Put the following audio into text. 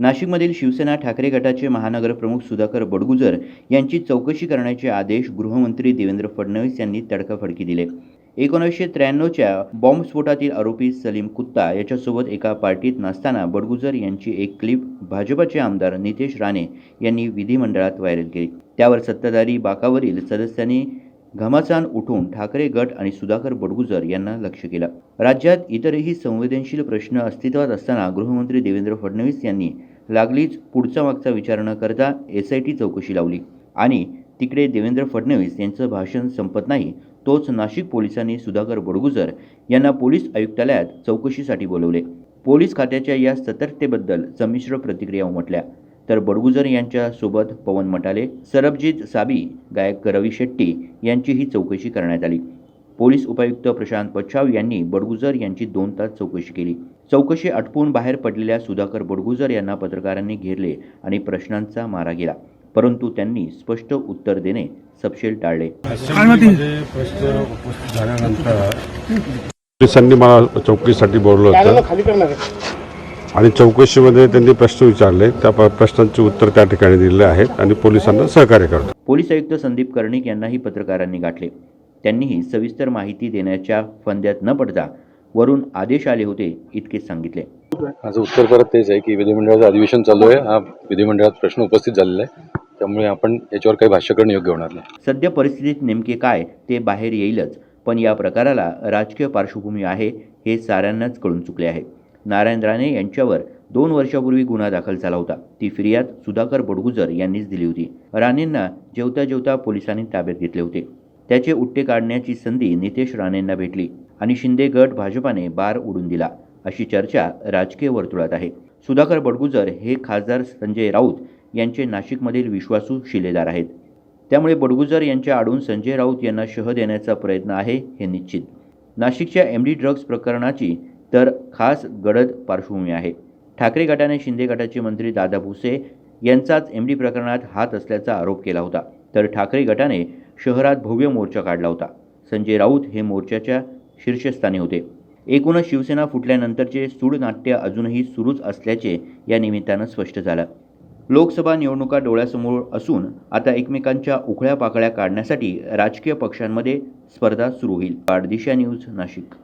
नाशिकमधील शिवसेना ठाकरे गटाचे महानगर प्रमुख सुधाकर बडगुजर यांची चौकशी करण्याचे आदेश गृहमंत्री देवेंद्र फडणवीस यांनी तडकाफडकी दिले. एकोणीसशे त्र्याण्णवच्या बॉम्बस्फोटातील आरोपी सलीम कुत्ता याच्यासोबत एका पार्टीत नसताना बडगुजर यांची एक क्लिप भाजपचे आमदार नितेश राणे यांनी विधिमंडळात व्हायरल केली. त्यावर सत्ताधारी बाकावरील सदस्यांनी घमासान उठून ठाकरे गट आणि सुधाकर बडगुजर यांना लक्ष केलं. राज्यात इतरही संवेदनशील प्रश्न अस्तित्वात असताना गृहमंत्री देवेंद्र फडणवीस यांनी लागलीच पुढचा मागचा विचार न करता एस आय टी चौकशी लावली. आणि तिकडे देवेंद्र फडणवीस यांचं भाषण संपत नाही तोच नाशिक पोलिसांनी सुधाकर बडगुजर यांना पोलीस आयुक्तालयात चौकशीसाठी बोलवले. पोलीस खात्याच्या या सतर्कतेबद्दल संमिश्र प्रतिक्रिया उमटल्या. तर बडगुजर यांच्या सोबत पवन मटाले सरबजीत साबी गायक रवी शेट्टी यांचीही चौकशी करण्यात आली. पोलीस उपायुक्त प्रशांत पच्छाव यांनी बडगुजर यांची दोन तास चौकशी केली. चौकशी आटपून बाहेर पडलेल्या सुधाकर बडगुजर यांना पत्रकारांनी घेरले आणि प्रश्नांचा मारा केला. परंतु त्यांनी स्पष्ट उत्तर देणे सपशेल टाळले. पोलिसांनी मला चौकशीसाठी बोलवलं होतं. आणि चौकशीमध्ये त्यांनी प्रश्न विचारले. त्या प्रश्नांची उत्तर त्या ठिकाणी दिलेले आहेत आणि पोलिसांना सहकार्य करतो. पोलीस आयुक्त संदीप कर्णिक यांनाही पत्रकारांनी गाठले. त्यांनीही सविस्तर माहिती देण्याच्या फंद्यात न पडता वरून आदेश आले होते इतकेच सांगितले. माझं उत्तर परत तेच आहे की विधिमंडळाचं अधिवेशन चालू आहे. हा विधिमंडळात प्रश्न उपस्थित झालेला आहे. त्यामुळे आपण याच्यावर काही भाष्य करणं योग्य होणार नाही. सद्य परिस्थितीत नेमके काय ते बाहेर येईलच पण या प्रकाराला राजकीय पार्श्वभूमी आहे हे साऱ्यांनाच कळून चुकले आहे. नारायण राणे यांच्यावर दोन वर्षापूर्वी गुन्हा दाखल झाला होता. ती फिर्याद सुधाकर बडगुजर यांनीच दिली होती. राणेंना जेवता जेवता पोलिसांनी ताब्यात घेतले होते. त्याचे उट्टे काढण्याची संधी नितेश राणेंना भेटली आणि शिंदे गट भाजपाने बार उडून दिला अशी चर्चा राजकीय वर्तुळात आहे. सुधाकर बडगुजर हे खासदार संजय राऊत यांचे नाशिकमधील विश्वासू शिलेदार आहेत. त्यामुळे बडगुजर यांच्या आडून संजय राऊत यांना शह देण्याचा प्रयत्न आहे हे निश्चित. नाशिकच्या एम डी ड्रग्ज प्रकरणाची तर खास गडद पार्श्वभूमी आहे. ठाकरे गटाने शिंदे गटाचे मंत्री दादा भुसे यांचाच एम डी प्रकरणात हात असल्याचा आरोप केला होता. तर ठाकरे गटाने शहरात भव्य मोर्चा काढला होता. संजय राऊत हे मोर्चाच्या शीर्षस्थानी होते. एकूणच शिवसेना फुटल्यानंतरचे सूडनाट्य अजूनही सुरूच असल्याचे या निमित्तानं स्पष्ट झालं. लोकसभा निवडणुका डोळ्यासमोर असून आता एकमेकांच्या उखळ्या पाकळ्या काढण्यासाठी राजकीय पक्षांमध्ये स्पर्धा सुरू होईल. पाडदिशा न्यूज नाशिक.